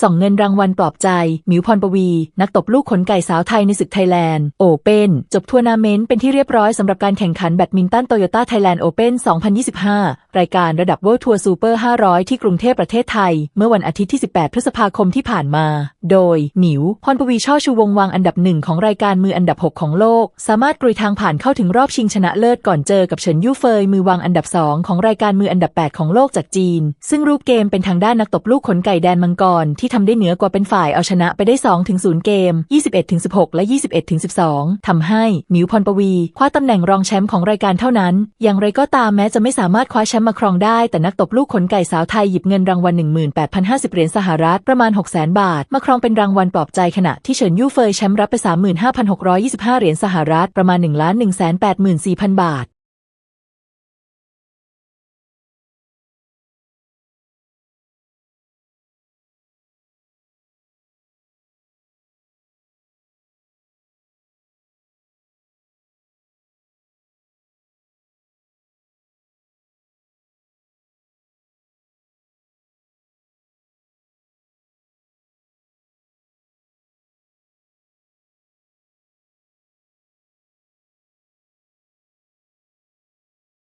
ส่องเงินรางวัลปลอบใจ หมิวพรปวี นักตบลูกขนไก่สาวไทยในศึกไทยแลนด์โอเปนจบทัวร์นาเมนต์เป็นที่เรียบร้อยสำหรับการแข่งขันแบดมินตันโตโยต้าไทยแลนด์โอเปน2025 รายการระดับ World Tour Super 500 ที่กรุงเทพประเทศไทย เมื่อวันอาทิตย์ที่ 18 พฤษภาคมที่ผ่านมา โดย หมิวพรปวีช่อชูวงวางอันดับหนึ่งของรายการมืออันดับ 6 ของโลก สามารถกรุยทางผ่านเข้าถึงรอบชิงชนะเลิศก่อนเจอกับเฉินยู่เฟยมือวางอันดับ 2 ของรายการมืออันดับ 8 ของโลกจากจีน ซึ่งรูปเกมเป็นทางด้านนักตบลูกขนไก่แดนมังกรที่ทำได้เหนือกว่าเป็นฝ่ายเอาชนะไปได้ 2-0 เกม 21-16 และ 21-12 ทำให้หมิวพรปวี คว้าตำแหน่งรองแชมป์ของรายการเท่านั้น อย่างไรก็ตามแม้จะไม่สามารถคว้าแชมป์มาครองได้ แต่นักตบลูกขนไก่สาวไทยหยิบเงินรางวัล 18,050 เหรียญสหรัฐประมาณ 600,000 บาท มาครองเป็นรางวัลปลอบใจขณะที่เฉินยู่เฟยแชมป์รับไป 35,625 เหรียญสหรัฐประมาณ 1 1 8 4 0 0 0 บาท